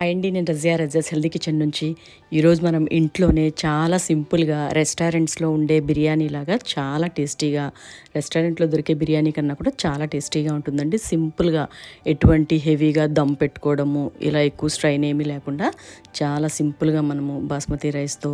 అండి నేను Razia రజాస్ healthy kitchen నుంచి ఈరోజు మనం ఇంట్లోనే చాలా సింపుల్గా రెస్టారెంట్స్లో ఉండే బిర్యానీ లాగా చాలా టేస్టీగా రెస్టారెంట్లో దొరికే బిర్యానీ కన్నా కూడా చాలా టేస్టీగా ఉంటుందండి. సింపుల్గా ఎటువంటి హెవీగా దమ్ పెట్టుకోవడము ఇలా ఎక్కువ స్ట్రైన్ ఏమీ లేకుండా చాలా సింపుల్గా మనము బాస్మతి రైస్తో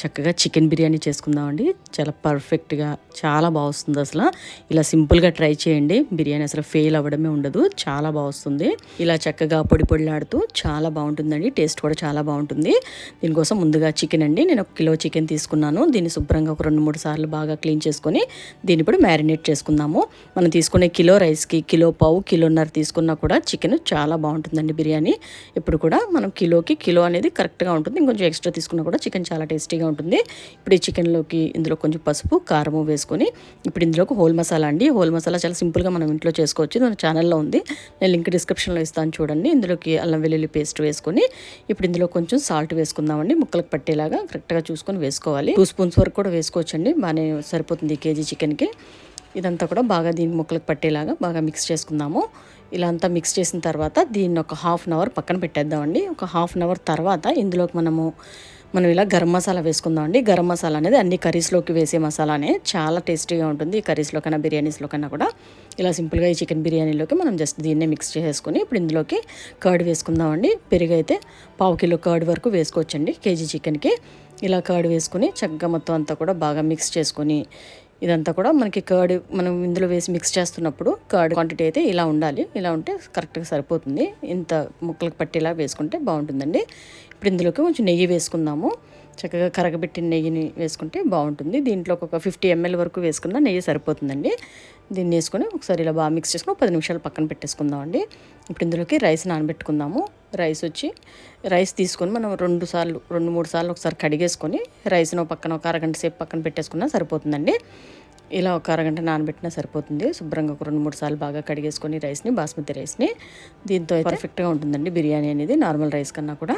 చక్కగా చికెన్ బిర్యానీ చేసుకుందామండి. చాలా పర్ఫెక్ట్గా చాలా బాగుస్తుంది అసలు. ఇలా సింపుల్గా ట్రై చేయండి. బిర్యానీ అసలు ఫెయిల్ అవ్వడమే ఉండదు. చాలా బాగా వస్తుంది ఇలా చక్కగా పొడి పొడిలాడుతూ చాలా బాగుంటుందండి టేస్ట్ కూడా చాలా బాగుంటుంది. దీనికోసం ముందుగా చికెన్ అండి నేను ఒక కిలో చికెన్ తీసుకున్నాను. దీన్ని శుభ్రంగా ఒక రెండు మూడు సార్లు బాగా క్లీన్ చేసుకొని దీన్ని ఇప్పుడు మ్యారినేట్ చేసుకుందాము. మనం తీసుకునే కిలో రైస్కి కిలో పావు కిలోన్నర తీసుకున్నా కూడా చికెన్ చాలా బాగుంటుందండి బిర్యానీ. ఇప్పుడు కూడా మనం కిలోకి కిలో అనేది కరెక్ట్గా ఉంటుంది. ఇంకొంచెం ఎక్స్ట్రా తీసుకున్నా కూడా చికెన్ చాలా టేస్టీగా ఉంటుంది. ఇప్పుడు ఈ చికెన్లోకి ఇందులో కొంచెం పసుపు కారము వేసుకొని ఇప్పుడు ఇందులోకి హోల్ మసాలా అండి. హోల్ మసాలా చాలా సింపుల్గా మనం ఇంట్లో చేసుకోవచ్చు. మన ఛానల్లో ఉంది. నేను లింక్ డిస్క్రిప్షన్లో ఇస్తాను చూడండి. ఇందులోకి అల్లం వెల్లుల్లి పేస్ట్ వేసుకొని ఇప్పుడు ఇందులో కొంచెం సాల్ట్ వేసుకుందామండి. ముక్కలకు పట్టేలాగా కరెక్ట్గా చూసుకొని వేసుకోవాలి. టూ స్పూన్స్ వరకు కూడా వేసుకోవచ్చండి. బాగానే సరిపోతుంది కేజీ చికెన్కి. ఇదంతా కూడా బాగా దీని ముక్కలకు పట్టేలాగా బాగా మిక్స్ చేసుకుందాము. ఇలా అంతా మిక్స్ చేసిన తర్వాత దీన్ని ఒక హాఫ్ అన్ అవర్ పక్కన పెట్టేద్దామండి. ఒక హాఫ్ అన్ అవర్ తర్వాత ఇందులోకి మనము మనం ఇలా గరం మసాలా వేసుకుందామండి గరం మసాలా అనేది అన్ని కర్రీస్లోకి వేసే మసాలానే చాలా టేస్టీగా ఉంటుంది. ఈ కర్రీస్లో కన్నా బిర్యానీస్లో కన్నా కూడా. ఇలా సింపుల్గా ఈ చికెన్ బిర్యానీలోకి మనం జస్ట్ దీన్నే మిక్స్ చేసుకుని ఇప్పుడు ఇందులోకి కర్డ్ వేసుకుందామండి పెరుగు అయితే పావు కిలో కర్డ్ వరకు వేసుకోవచ్చండి కేజీ చికెన్కి. ఇలా కర్డ్ వేసుకొని చక్కగా మొత్తం అంతా కూడా బాగా మిక్స్ చేసుకొని ఇదంతా కూడా మనకి కర్డ్ మనం ఇందులో వేసి మిక్స్ చేస్తున్నప్పుడు కర్డ్ క్వాంటిటీ అయితే ఇలా ఉండాలి. ఇలా ఉంటే కరెక్ట్గా సరిపోతుంది. ఇంత ముక్కలకు పట్టేలా వేసుకుంటే బాగుంటుందండి. ఇప్పుడు ఇందులోకి కొంచెం నెయ్యి వేసుకుందాము. చక్కగా కరగబెట్టిన నెయ్యిని వేసుకుంటే బాగుంటుంది. దీంట్లో ఒక ఫిఫ్టీ ఎంఎల్ వరకు వేసుకున్న నెయ్యి సరిపోతుందండి. దీన్ని వేసుకొని ఒకసారి ఇలా బాగా మిక్స్ చేసుకుని పది నిమిషాలు పక్కన పెట్టేసుకుందామండి. ఇప్పుడు ఇందులోకి రైస్ నానబెట్టుకుందాము. రైస్ వచ్చి రైస్ తీసుకొని మనం రెండు సార్లు రెండు మూడు సార్లు ఒకసారి కడిగేసుకొని రైస్ను పక్కన ఒక అరగంట సేపు పక్కన పెట్టేసుకున్నా సరిపోతుందండి. ఇలా ఒక అరగంట నానబెట్టినా సరిపోతుంది. శుభ్రంగా ఒక రెండు మూడు సార్లు బాగా కడిగేసుకొని రైస్ని బాస్మతి రైస్ని. దీంతో పర్ఫెక్ట్గా ఉంటుందండి బిర్యానీ అనేది నార్మల్ రైస్ కన్నా కూడా.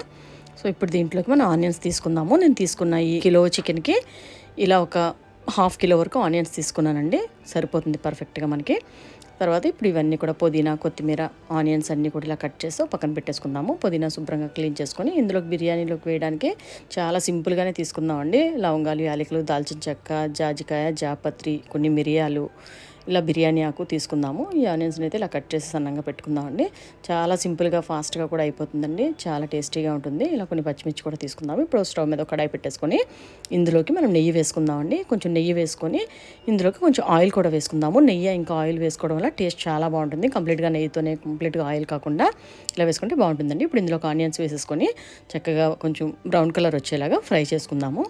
సో ఇప్పుడు దీంట్లోకి మనం ఆనియన్స్ తీసుకుందాము. నేను తీసుకున్న ఈ కిలో చికెన్కి ఇలా ఒక హాఫ్ కిలో వరకు ఆనియన్స్ తీసుకున్నానండి. సరిపోతుంది పర్ఫెక్ట్గా మనకి. తర్వాత ఇప్పుడు ఇవన్నీ కూడా పుదీనా కొత్తిమీర ఆనియన్స్ అన్నీ కూడా ఇలా కట్ చేసి పక్కన పెట్టేసుకుందాము. పుదీనా శుభ్రంగా క్లీన్ చేసుకొని ఇందులోకి బిర్యానీలోకి వేయడానికి చాలా సింపుల్గానే తీసుకుందామండి. లవంగాలు యాలకులు దాల్చిన చెక్క జాజికాయ జాపత్రి కొన్ని మిరియాలు ఇలా బిర్యానీ ఆకు తీసుకుందాము. ఈ ఆనియన్స్ని అయితే ఇలా కట్ చేసి సన్నంగా పెట్టుకుందామండి. చాలా సింపుల్గా ఫాస్ట్గా కూడా అయిపోతుందండి. చాలా టేస్టీగా ఉంటుంది. ఇలా కొన్ని పచ్చిమిర్చి కూడా తీసుకుందాము. ఇప్పుడు స్టవ్ మీద కడాయి పెట్టేసుకొని ఇందులోకి మనం నెయ్యి వేసుకుందామండి. కొంచెం నెయ్యి వేసుకొని ఇందులోకి కొంచెం ఆయిల్ కూడా వేసుకుందాము. నెయ్యి ఇంకా ఆయిల్ వేసుకోవడం వల్ల టేస్ట్ చాలా బాగుంటుంది. కంప్లీట్గా నెయ్యితోనే కంప్లీట్గా ఆయిల్ కాకుండా ఇలా వేసుకుంటే బాగుంటుందండి. ఇప్పుడు ఇందులోకి ఆనియన్స్ వేసేసుకొని చక్కగా కొంచెం బ్రౌన్ కలర్ వచ్చేలాగా ఫ్రై చేసుకుందాము.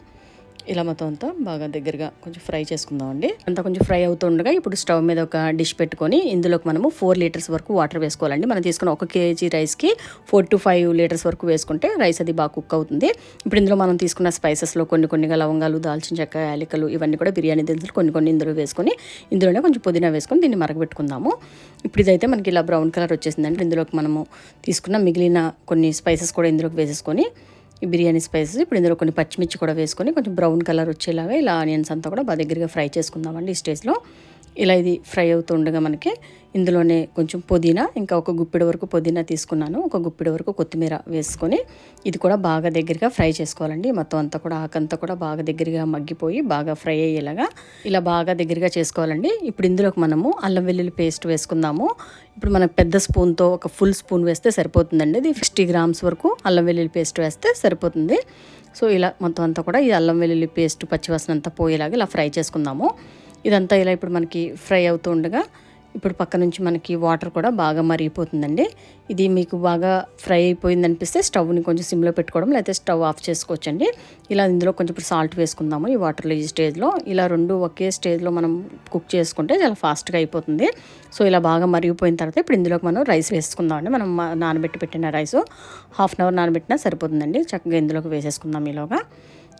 ఇలా మొత్తం అంతా బాగా దగ్గరగా కొంచెం ఫ్రై చేసుకుందామండి. అంతా కొంచెం ఫ్రై అవుతుండగా ఇప్పుడు స్టవ్ మీద ఒక డిష్ పెట్టుకొని ఇందులోకి మనము ఫోర్ లీటర్స్ వరకు వాటర్ వేసుకోవాలండి. మనం తీసుకున్న ఒక కేజీ రైస్కి ఫోర్ టు ఫైవ్ లీటర్స్ వరకు వేసుకుంటే రైస్ అది బాగా కుక్ అవుతుంది. ఇప్పుడు ఇందులో మనం తీసుకున్న స్పైసెస్లో కొన్ని కొన్నిగా లవంగాలు దాల్చిన చెక్క యాలకలు ఇవన్నీ కూడా బిర్యానీ దినుసులు కొన్ని కొన్ని ఇందులో వేసుకొని ఇందులోనే కొంచెం పుదీనా వేసుకొని దీన్ని మరగబెట్టుకుందాము. ఇప్పుడు ఇదైతే మనకి ఇలా బ్రౌన్ కలర్ వచ్చేసిందండి. ఇందులోకి మనము తీసుకున్న మిగిలిన కొన్ని స్పైసెస్ కూడా ఇందులోకి వేసేసుకొని ఈ బిర్యానీ స్పైసెస్. ఇప్పుడు ఇందులో కొన్ని పచ్చిమిర్చి కూడా వేసుకొని కొంచెం బ్రౌన్ కలర్ వచ్చేలాగా ఇలా ఆనియన్స్ అంతా కూడా బాగా దగ్గరగా ఫ్రై చేసుకుందామండి ఈ స్టేజ్లో. ఇలా ఇది ఫ్రై అవుతుండగా మనకి ఇందులోనే కొంచెం పుదీనా ఇంకా ఒక గుప్పిడి వరకు పుదీనా తీసుకున్నాను. ఒక గుప్పిడి వరకు కొత్తిమీర వేసుకొని ఇది కూడా బాగా దగ్గరగా ఫ్రై చేసుకోవాలండి. మొత్తం అంతా కూడా ఆకంతా కూడా బాగా దగ్గరగా మగ్గిపోయి బాగా ఫ్రై అయ్యేలాగా ఇలా బాగా దగ్గరగా చేసుకోవాలండి. ఇప్పుడు ఇందులోకి మనము అల్లం వెల్లుల్లి పేస్ట్ వేసుకుందాము. ఇప్పుడు మనకు పెద్ద స్పూన్తో ఒక ఫుల్ స్పూన్ వేస్తే సరిపోతుందండి. ఇది ఫిఫ్టీ గ్రామ్స్ వరకు అల్లం వెల్లుల్లి పేస్ట్ వేస్తే సరిపోతుంది. సో ఇలా మొత్తం అంతా కూడా ఈ అల్లం వెల్లుల్లి పేస్ట్ పచ్చివాసన అంతా పోయేలాగా ఇలా ఫ్రై చేసుకుందాము. ఇదంతా ఇలా ఇప్పుడు మనకి ఫ్రై అవుతూ ఉండగా ఇప్పుడు పక్క నుంచి మనకి వాటర్ కూడా బాగా మరిగిపోతుందండి. ఇది మీకు బాగా ఫ్రై అయిపోయింది అనిపిస్తే స్టవ్ని కొంచెం సిమ్లో పెట్టుకోవడం లేకపోతే స్టవ్ ఆఫ్ చేసుకోవచ్చండి. ఇలా ఇందులో కొంచెం ఇప్పుడు సాల్ట్ వేసుకుందాము ఈ వాటర్లో ఈ స్టేజ్లో. ఇలా రెండు ఒకే స్టేజ్లో మనం కుక్ చేసుకుంటే చాలా ఫాస్ట్గా అయిపోతుంది. సో ఇలా బాగా మరిగిపోయిన తర్వాత ఇప్పుడు ఇందులోకి మనం రైస్ వేసుకుందామండి. మనం నానబెట్టి పెట్టిన రైస్ హాఫ్ అన్ అవర్ నానబెట్టినా సరిపోతుందండి. చక్కగా ఇందులోకి వేసేసుకుందాం ఈలోగా.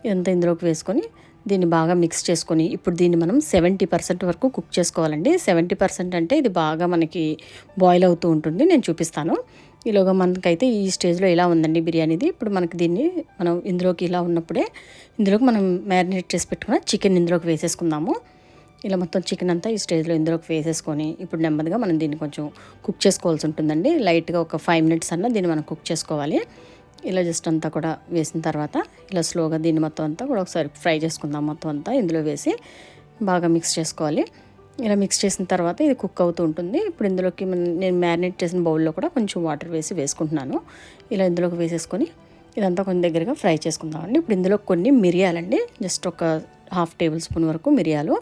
ఇదంతా ఇందులోకి వేసుకొని దీన్ని బాగా మిక్స్ చేసుకొని ఇప్పుడు దీన్ని మనం సెవెంటీ పర్సెంట్ వరకు కుక్ చేసుకోవాలండి. సెవెంటీ పర్సెంట్ అంటే ఇది బాగా మనకి బాయిల్ అవుతూ ఉంటుంది. నేను చూపిస్తాను. ఈలోగా మనకైతే ఈ స్టేజ్లో ఇలా ఉందండి బిర్యానీది? ఇప్పుడు మనకి దీన్ని మనం ఇందులోకి ఇలా ఉన్నప్పుడే ఇందులోకి మనం మ్యారినేట్ చేసి పెట్టుకున్న చికెన్ ఇందులోకి వేసేసుకుందాము. ఇలా మొత్తం చికెన్ అంతా ఈ స్టేజ్లో ఇందులోకి వేసేసుకొని ఇప్పుడు నెమ్మదిగా మనం దీన్ని కొంచెం కుక్ చేసుకోవాల్సి ఉంటుందండి. లైట్గా ఒక ఫైవ్ మినిట్స్ అన్న దీన్ని మనం కుక్ చేసుకోవాలి. ఇలా జస్ట్ అంతా కూడా వేసిన తర్వాత ఇలా స్లోగా దీన్ని మొత్తం అంతా కూడా ఒకసారి ఫ్రై చేసుకుందాం మొత్తం అంతా ఇందులో వేసి బాగా మిక్స్ చేసుకోవాలి. ఇలా మిక్స్ చేసిన తర్వాత ఇది కుక్ అవుతూ ఉంటుంది. ఇప్పుడు ఇందులోకి నేను మ్యారినేట్ చేసిన బౌల్లో కూడా కొంచెం వాటర్ వేసి వేసుకుంటున్నాను. ఇలా ఇందులోకి వేసేసుకొని ఇదంతా కొంచెం దగ్గరగా ఫ్రై చేసుకుందామండి. ఇప్పుడు ఇందులో కొన్ని మిరియాలండి. జస్ట్ ఒక హాఫ్ టేబుల్ స్పూన్ వరకు మిరియాలు.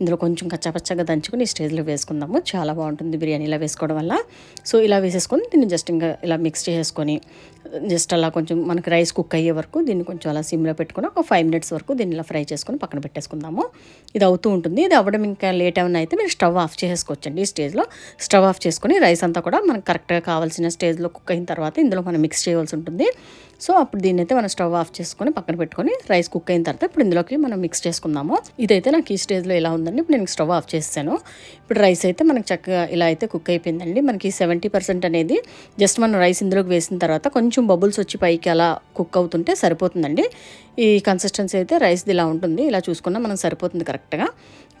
ఇందులో కొంచెం కచ్చాపచ్చగా దంచుకొని ఈ స్టేజ్లో వేసుకుందాము. చాలా బాగుంటుంది బిర్యానీ ఇలా వేసుకోవడం వల్ల. సో ఇలా వేసేసుకొని దీన్ని జస్ట్ ఇంకా ఇలా మిక్స్ చేసుకొని జస్ట్ అలా కొంచెం మనకి రైస్ కుక్ అయ్యే వరకు దీన్ని కొంచెం అలా సిమ్లో పెట్టుకుని ఒక ఫైవ్ మినిట్స్ వరకు దీన్ని ఇలా ఫ్రై చేసుకొని పక్కన పెట్టేసుకుందాము. ఇది అవుతూ ఉంటుంది. ఇది అవ్వడం ఇంకా లేట్ ఏమైనా అయితే మీరు స్టవ్ ఆఫ్ చేసుకోవచ్చండి ఈ స్టేజ్లో. స్టవ్ ఆఫ్ చేసుకొని రైస్ అంతా కూడా మనకు కరెక్ట్గా కావాల్సిన స్టేజ్లో కుక్ అయిన తర్వాత ఇందులో మనం మిక్స్ చేయవలసి ఉంటుంది. సో అప్పుడు దీన్ని అయితే మనం స్టవ్ ఆఫ్ చేసుకొని పక్కన పెట్టుకొని రైస్ కుక్ అయిన తర్వాత ఇప్పుడు ఇందులోకి మనం మిక్స్ చేసుకుందాము. ఇదైతే నాకు ఈ స్టేజ్లో ఇలా ఉందండి ఇప్పుడు నేను స్టవ్ ఆఫ్ చేస్తాను. ఇప్పుడు రైస్ అయితే మనకు చక్కగా ఇలా అయితే కుక్ అయిపోయిందండి. మనకి సెవెంటీ పర్సెంట్ అనేది జస్ట్ మనం రైస్ ఇందులోకి వేసిన తర్వాత కొంచెం బబుల్స్ వచ్చి పైకి అలా కుక్ అవుతుంటే సరిపోతుందండి. ఈ కన్సిస్టెన్సీ అయితే రైస్ది ఇలా ఉంటుంది. ఇలా చూసుకున్నా మనం సరిపోతుంది కరెక్ట్గా.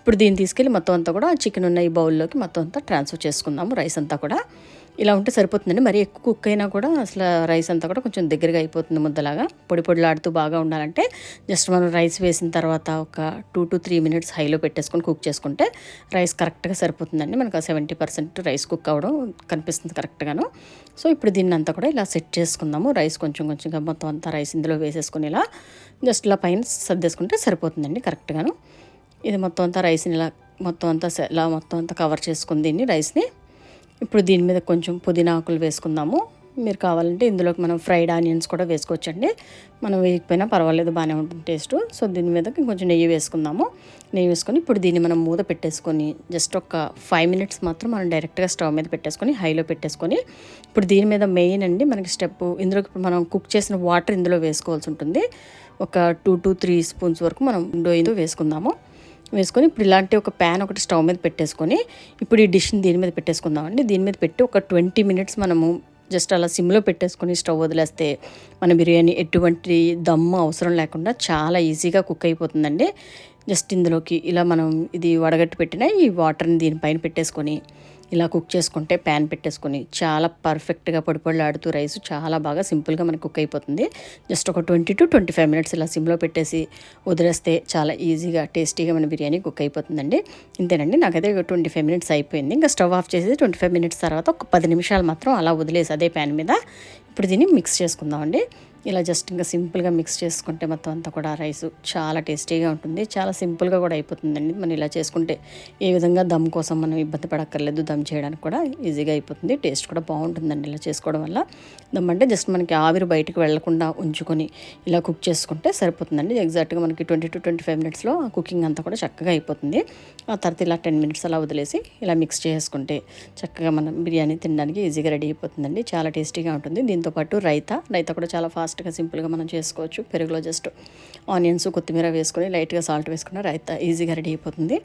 ఇప్పుడు దీన్ని తీసుకెళ్ళి మొత్తం అంతా కూడా చికెన్ ఉన్న ఈ బౌల్లోకి మొత్తం అంతా ట్రాన్స్ఫర్ చేసుకుందాము రైస్ అంతా కూడా. ఇలా ఉంటే సరిపోతుందండి. మరి ఎక్కువ కుక్ అయినా కూడా అసలు రైస్ అంతా కూడా కొంచెం దగ్గరగా అయిపోతుంది ముద్దలాగా. పొడి పొడిలాడుతూ బాగా ఉండాలంటే జస్ట్ మనం రైస్ వేసిన తర్వాత ఒక టూ టు త్రీ మినిట్స్ హైలో పెట్టేసుకొని కుక్ చేసుకుంటే రైస్ కరెక్ట్గా సరిపోతుందండి. మనకు సెవెంటీ పర్సెంట్ రైస్ కుక్ అవ్వడం కనిపిస్తుంది కరెక్ట్గాను. సో ఇప్పుడు దీన్ని అంతా కూడా ఇలా సెట్ చేసుకుందాము. రైస్ కొంచెం కొంచెంగా మొత్తం అంతా రైస్ ఇందులో వేసేసుకొని ఇలా జస్ట్ ఇలా పైన సర్దేసుకుంటే సరిపోతుందండి కరెక్ట్గాను. ఇది మొత్తం అంతా రైస్ని ఇలా మొత్తం అంతా ఇలా మొత్తం అంతా కవర్ చేసుకుని దీన్ని రైస్ని ఇప్పుడు దీని మీద కొంచెం పుదీనా ఆకులు వేసుకుందాము. మీరు కావాలంటే ఇందులోకి మనం ఫ్రైడ్ ఆనియన్స్ కూడా వేసుకోవచ్చండి. మనం వేయకపోయినా పర్వాలేదు బాగానే ఉంటుంది టేస్ట్. సో దీని మీద కొంచెం నెయ్యి వేసుకుందాము. నెయ్యి వేసుకొని ఇప్పుడు దీన్ని మనం మూత పెట్టేసుకొని జస్ట్ ఒక ఫైవ్ మినిట్స్ మాత్రం మనం డైరెక్ట్గా స్టవ్ మీద పెట్టేసుకొని హైలో పెట్టేసుకొని ఇప్పుడు దీని మీద మెయిన్ అండి మనకి స్టెప్ ఇందులోకి ఇప్పుడు మనం కుక్ చేసిన వాటర్ ఇందులో వేసుకోవాల్సి ఉంటుంది. ఒక టూ టు త్రీ స్పూన్స్ వరకు మనం డోయిందో వేసుకుందాము. వేసుకొని ఇప్పుడు ఇలాంటి ఒక ప్యాన్ ఒకటి స్టవ్ మీద పెట్టేసుకొని ఇప్పుడు ఈ డిష్ని దీని మీద పెట్టేసుకుందామండి. దీని మీద పెట్టి ఒక ట్వంటీ మినిట్స్ మనము జస్ట్ అలా సిమ్లో పెట్టేసుకొని స్టవ్ వదిలేస్తే మన బిర్యానీ ఎటువంటి దమ్ము అవసరం లేకుండా చాలా ఈజీగా కుక్ అయిపోతుందండి. జస్ట్ ఇందులోకి ఇలా మనం ఇది వడగట్టి పెట్టిన ఈ వాటర్ని దీనిపైన పెట్టేసుకొని ఇలా కుక్ చేసుకుంటే ప్యాన్ పెట్టేసుకొని చాలా పర్ఫెక్ట్గా పొడిపొడిలాడుతూ రైస్ చాలా బాగా సింపుల్గా మనకు కుక్ అయిపోతుంది. జస్ట్ ఒక twenty to twenty five minutes ఇలా సిమ్లో పెట్టేసి వదిలేస్తే చాలా ఈజీగా టేస్టీగా మన బిర్యానీ కుక్ అయిపోతుందండి. ఇంతేనండి నాకైతే ట్వంటీ ఫైవ్ మినిట్స్ అయిపోయింది. ఇంకా స్టవ్ ఆఫ్ చేసి ట్వంటీ ఫైవ్ మినిట్స్ తర్వాత ఒక పది నిమిషాలు మాత్రం అలా వదిలేసి అదే ప్యాన్ మీద ఇప్పుడు దీన్ని మిక్స్ చేసుకుందామండి. ఇలా జస్ట్ ఇంకా సింపుల్గా మిక్స్ చేసుకుంటే మొత్తం అంతా కూడా రైస్ చాలా టేస్టీగా ఉంటుంది. చాలా సింపుల్గా కూడా అయిపోతుందండి. మనం ఇలా చేసుకుంటే ఏ విధంగా దమ్ కోసం మనం ఇబ్బంది పడక్కర్లేదు దమ్ చేయడానికి కూడా ఈజీగా అయిపోతుంది. టేస్ట్ కూడా బాగుంటుందండి ఇలా చేసుకోవడం వల్ల. దమ్ అంటే జస్ట్ మనకి ఆవిరి బయటకు వెళ్ళకుండా ఉంచుకొని ఇలా కుక్ చేసుకుంటే సరిపోతుందండి. ఎగ్జాక్ట్గా మనకి ట్వంటీ టు ట్వంటీ ఫైవ్ మినిట్స్లో ఆ కుకింగ్ అంతా కూడా చక్కగా అయిపోతుంది. ఆ తర్వాత ఇలా టెన్ మినిట్స్ అలా వదిలేసి ఇలా మిక్స్ చేసుకుంటే చక్కగా మనం బిర్యానీ తినడానికి ఈజీగా రెడీ అయిపోతుందండి. చాలా టేస్టీగా ఉంటుంది. దీంతోపాటు రైతా రైతా కూడా చాలా ఫాస్ట్ ఫాస్ట్గా సింపుల్గా మనం చేసుకోవచ్చు. పెరుగులో జస్ట్ ఆనియన్స్ కొత్తిమీర వేసుకొని లైట్గా సాల్ట్ వేసుకున్న రైతా ఈజీగా రెడీ అయిపోతుంది.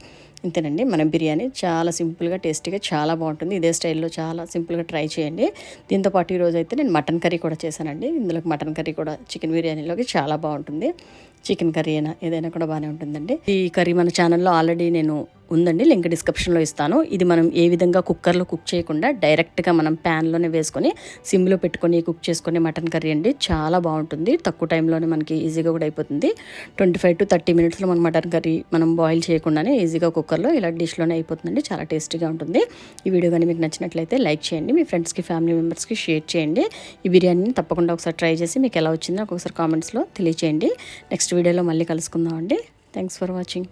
ఇంతేనండి మన బిర్యానీ చాలా సింపుల్గా టేస్టీగా చాలా బాగుంటుంది. ఇదే స్టైల్లో చాలా సింపుల్గా ట్రై చేయండి. దీంతోపాటు ఈరోజు అయితే నేను మటన్ కర్రీ కూడా చేశానండి. ఇందులోకి మటన్ కర్రీ కూడా చికెన్ బిర్యానీలోకి చాలా బాగుంటుంది. చికెన్ కర్రీ అయినా ఏదైనా కూడా బాగానే ఉంటుందండి. ఈ కర్రీ మన ఛానల్లో ఆల్రెడీ నేను ఉందండి. లింక్ డిస్క్రిప్షన్లో ఇస్తాను. ఇది మనం ఏ విధంగా కుక్కర్లో కుక్ చేయకుండా డైరెక్ట్గా మనం ప్యాన్లోనే వేసుకొని సిమ్లో పెట్టుకొని కుక్ చేసుకునే మటన్ కర్రీ అండి చాలా బాగుంటుంది. తక్కువ టైంలోనే మనకి ఈజీగా కూడా అయిపోతుంది. ట్వంటీ ఫైవ్ టు థర్టీ మినిట్స్లో మన మటన్ కర్రీ మనం బాయిల్ చేయకుండానే ఈజీగా కుక్కర్ కుక్కర్లో ఇలా డిష్లోనే అయిపోతుందండి. చాలా టేస్టీగా ఉంటుంది. ఈ వీడియో కానీ మీకు నచ్చినట్లయితే లైక్ చేయండి. మీ ఫ్రెండ్స్కి ఫ్యామిలీ మెంబర్స్కి షేర్ చేయండి. ఈ బిర్యానీని తప్పకుండా ఒకసారి ట్రై చేసి మీకు ఎలా వచ్చిందో ఒకసారి కామెంట్స్లో తెలియచేయండి. నెక్స్ట్ వీడియోలో మళ్ళీ కలుసుకుందాం అండి థ్యాంక్స్ ఫర్ వాచింగ్.